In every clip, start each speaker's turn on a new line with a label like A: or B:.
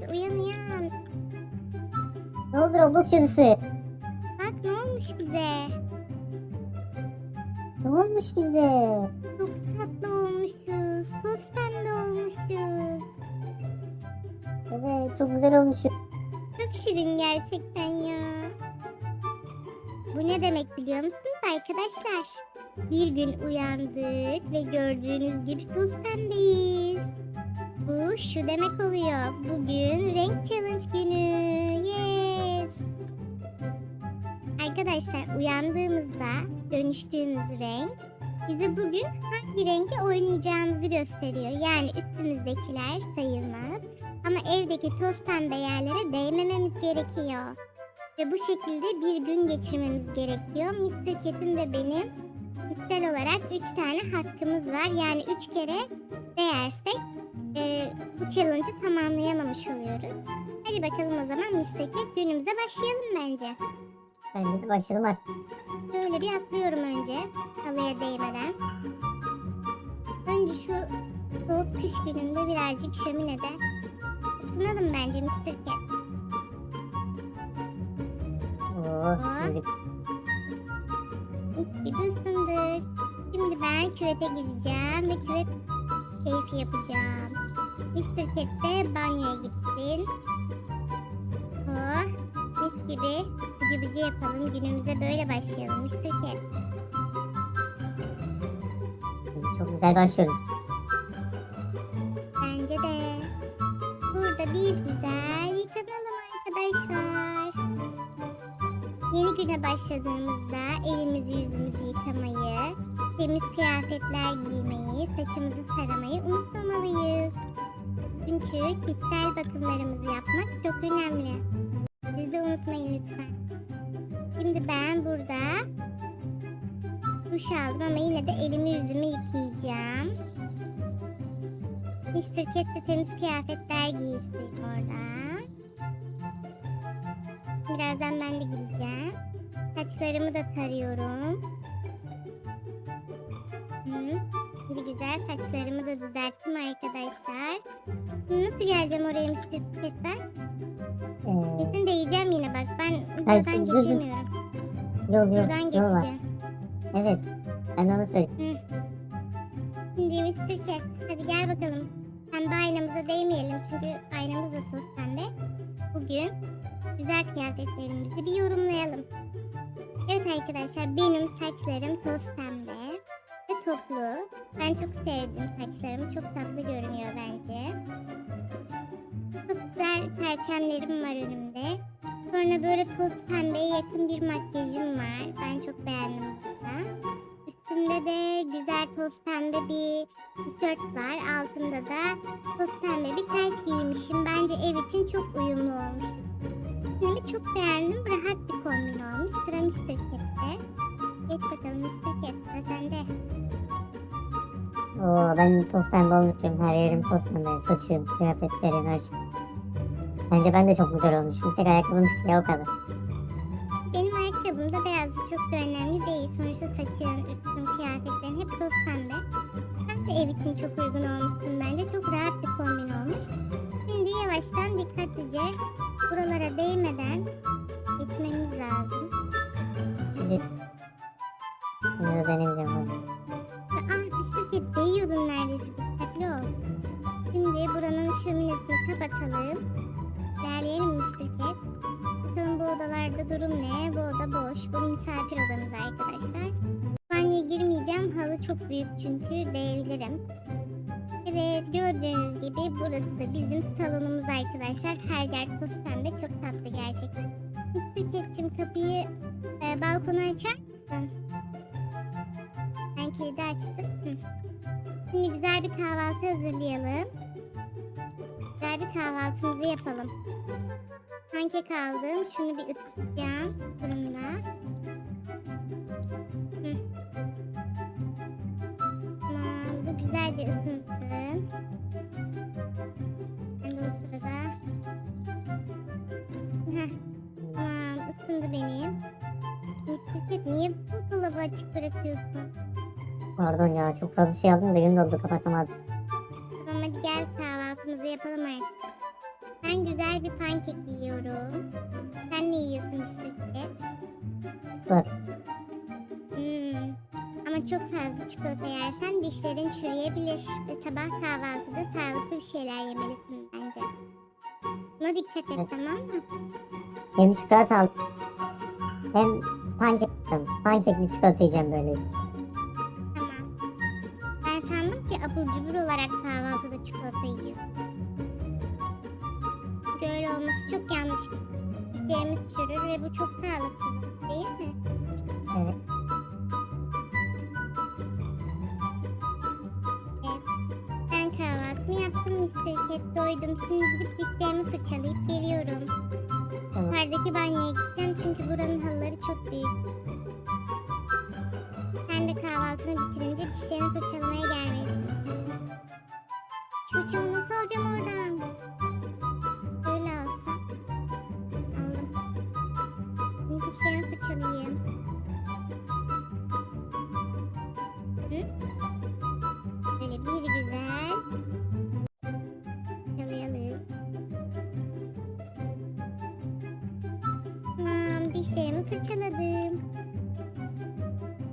A: Cat uyan uyan.
B: Ne oldu Roblox cadısı?
A: Bak ne olmuş bize.
B: Ne olmuş bize?
A: Çok tatlı olmuşuz. Toz pembe olmuşuz.
B: Evet çok güzel olmuş.
A: Çok şirin gerçekten ya. Bu ne demek biliyor musunuz arkadaşlar? Bir gün uyandık ve gördüğünüz gibi toz pembeyiz. Bu şu demek oluyor. Bugün renk challenge günü. Yes. Arkadaşlar uyandığımızda dönüştüğümüz renk bize bugün hangi rengi oynayacağımızı gösteriyor. Yani üstümüzdekiler sayılmaz. Ama evdeki toz pembe yerlere değmememiz gerekiyor. Ve bu şekilde bir gün geçirmemiz gerekiyor. Mr. Cat'in ve benim kişisel olarak 3 tane hakkımız var. Yani 3 kere değersek e, bu challenge'ı tamamlayamamış oluyoruz. Hadi bakalım o zaman Mr. Cat günümüze başlayalım bence.
B: Bence de başlayalım artık.
A: Şöyle bir atlıyorum önce halıya değmeden. Önce şu soğuk kış gününde birazcık şöminede ısınalım bence Mr. Cat.
B: Oo, şimdi
A: gibi ısındık. Şimdi ben küvete gideceğim ve küvet keyfi yapacağım. Mr. Cat de banyoya gitsin. Oh, mis gibi bıcı bıcı yapalım. Günümüze böyle başlayalım Mr. Cat.
B: çok güzel başlıyoruz.
A: Bence de. Burada bir güzel yıkanalım arkadaşlar. Yeni güne başladığımızda elimizi yüzümüzü yıkamayı, temiz kıyafetler giymeyi, saçımızı taramayı unutmamalıyız. Çünkü kişisel bakımlarımızı yapmak çok önemli. Siz de unutmayın lütfen. Şimdi ben burada duş aldım ama yine de elimi yüzümü yıkayacağım. Mr. Cat de temiz kıyafetler giysin orada. Birazdan ben de gideceğim. Saçlarımı da tarıyorum. Hı. Bir güzel saçlarımı da düzelttim arkadaşlar. Nasıl geleceğim oraya Mr. Cat ben?
B: Ee,
A: Kesin değeceğim yine bak. Ben
B: Ben
A: buradan
B: dur, dur.
A: geçemiyorum.
B: yol yol
A: Buradan
B: yol var.
A: geçeceğim.
B: Evet. Ben onu söyleyeyim.
A: Şimdi Mr. Cat hadi gel bakalım. Pembe aynamıza değmeyelim çünkü aynamız da toz pembe. Bugün güzel kıyafetlerimizi bir yorumlayalım. Evet arkadaşlar benim saçlarım toz pembe toplu. Ben çok sevdim saçlarımı. Çok tatlı görünüyor bence. Çok güzel perçemlerim var önümde. Sonra böyle toz pembeye yakın bir makyajım var. Ben çok beğendim burada. Üstümde de güzel toz pembe bir tişört var. Altında da toz pembe bir tayt giymişim. Bence ev için çok uyumlu olmuş. Kombinimi çok beğendim. Rahat bir kombin olmuş. Sıra Mr.
B: Oo, ben toz pembe olmuşum. Her yerim toz pembe. Saçım, kıyafetlerim, her şey. Bence ben de çok güzel olmuşum. Tek ayakkabım siyah o kadar.
A: Benim ayakkabım da beyazı çok da önemli değil. Sonuçta saçın, üstün, kıyafetlerin hep toz pembe. Sen de ev için çok uygun olmuşsun bence. Çok rahat bir kombin olmuş. Şimdi yavaştan dikkatlice buralara değmeden geçmemiz lazım.
B: Şimdi Şimdi de deneyeceğim
A: Şimdi buranın şöminesini kapatalım. İlerleyelim Mr. Cat. Bakalım bu odalarda durum ne? Bu oda boş. Bu misafir odamız arkadaşlar. Banyoya girmeyeceğim. Halı çok büyük çünkü değebilirim. Evet gördüğünüz gibi burası da bizim salonumuz arkadaşlar. Her yer toz pembe çok tatlı gerçekten. Cat'cim kapıyı e, balkona açar mısın? Ben kilidi açtım. Şimdi güzel bir kahvaltı hazırlayalım. Güzel bir kahvaltımızı yapalım. Pankek aldım. Şunu bir ısıtacağım fırında. Tamam. Bu güzelce ısınsın. Ben de o sırada. Tamam. ısındı benim. Cat niye bu dolabı açık bırakıyorsun?
B: Pardon ya çok fazla şey aldım da gün doldu kapatamadım.
A: Tamam hadi gel kahvaltımızı yapalım artık. Ben güzel bir pankek yiyorum. Sen ne yiyorsun. Cat?
B: Bak.
A: Hmm. Ama çok fazla çikolata yersen dişlerin çürüyebilir ve sabah kahvaltıda sağlıklı bir şeyler yemelisin bence. Buna dikkat et tamam mı?
B: Hem çikolata aldım. Hem pankek aldım. Pankekli çikolata yiyeceğim böyle.
A: Çok yanlış bir şey. Dişlerimiz çürür ve bu çok sağlıksız değil mi?
B: Evet.
A: Evet. Ben kahvaltımı yaptım Mr. Cat doydum. Şimdi gidip dişlerimi fırçalayıp geliyorum. Yukarıdaki banyoya gideceğim çünkü buranın halıları çok büyük. Sen de kahvaltını bitirince dişlerini fırçalamaya gelmelisin. Çocuğumu nasıl alacağım oradan? Fırçaladım.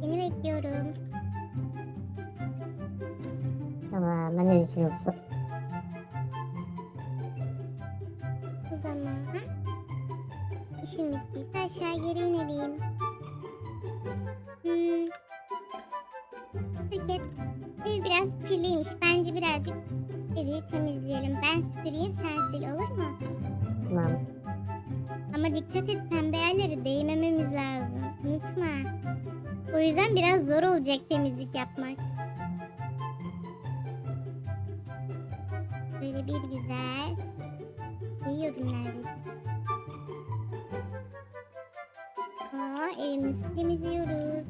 A: Seni bekliyorum.
B: Tamam ben de dişlerimi fırçaladım.
A: O zaman işim bittiyse aşağı geri ineliyim. Hmm. Şirket ev biraz kirliymiş. Bence birazcık evi temizleyelim. Ben süpüreyim sen sil olur mu?
B: Tamam.
A: Ama dikkat et pembe yerlere değmememiz lazım. Unutma. O yüzden biraz zor olacak temizlik yapmak. Böyle bir güzel. Yiyordum neredeyse. Aa, evimizi temizliyoruz.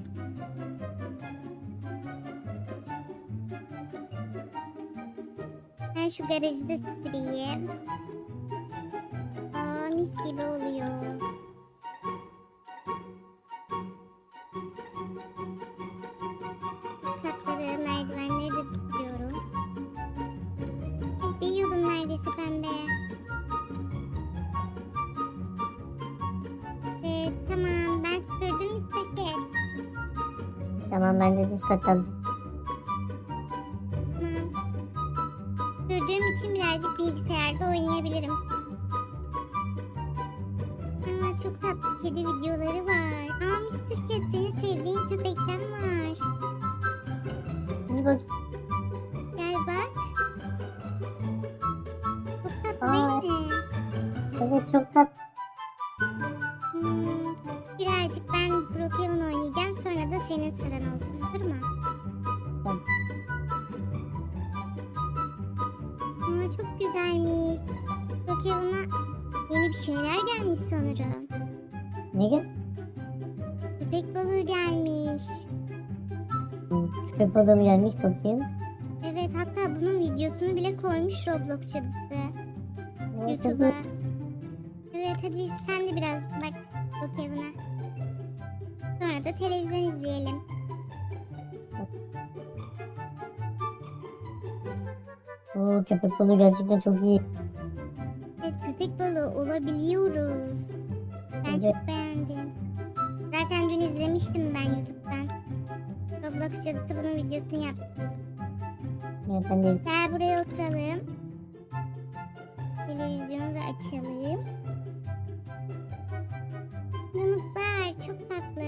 A: Ben şu garajı da süpüreyim. Mis gibi oluyor. Katları, merdivenleri de tutuyorum. Değiyordum neredeyse pembe. Ve tamam ben süpürdüm Mr. Cat.
B: Tamam ben de üst aldım.
A: Tamam. Süpürdüğüm için birazcık bilgisayarda oynayabilirim. Çok tatlı kedi videoları var. Aa Mr. Cat senin sevdiğin köpekten var.
B: Bir bak.
A: Gel bak. Çok tatlı
B: Aa.
A: değil mi?
B: Evet çok tatlı.
A: Hmm, birazcık ben Brookhaven oynayacağım sonra da senin sıran olsun olur mu?
B: Tamam.
A: Aa, çok güzelmiş. Brookhaven'a yeni bir şeyler gelmiş sanırım.
B: Ne gün?
A: Köpek balığı gelmiş.
B: Köpek balığı mı gelmiş bakayım.
A: Evet hatta bunun videosunu bile koymuş Roblox
B: Evet,
A: YouTube'a. Evet hadi sen de biraz bak Brookhaven'a. Sonra da televizyon izleyelim.
B: Oo, köpek balığı gerçekten çok iyi.
A: Evet köpek balığı olabiliyoruz. Ben
B: Evet.
A: çok beğendim. Zaten dün izlemiştim ben YouTube'dan. Roblox cadısı bunun videosunu yaptı.
B: Evet, ben de
A: Gel buraya oturalım. Televizyonu da açalım. Yunuslar çok tatlı.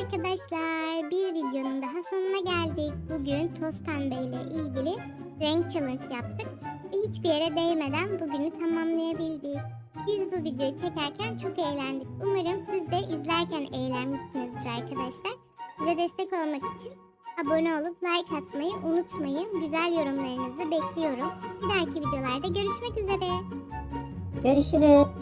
A: Arkadaşlar bir videonun daha sonuna geldik. Bugün toz pembe ile ilgili renk challenge yaptık. Hiçbir yere değmeden bugünü tamamlayabildik. Biz bu videoyu çekerken çok eğlendik. Umarım siz de izlerken eğlenmişsinizdir arkadaşlar. Size destek olmak için abone olup like atmayı unutmayın. Güzel yorumlarınızı bekliyorum. Bir dahaki videolarda görüşmek üzere.
B: görüşürüz.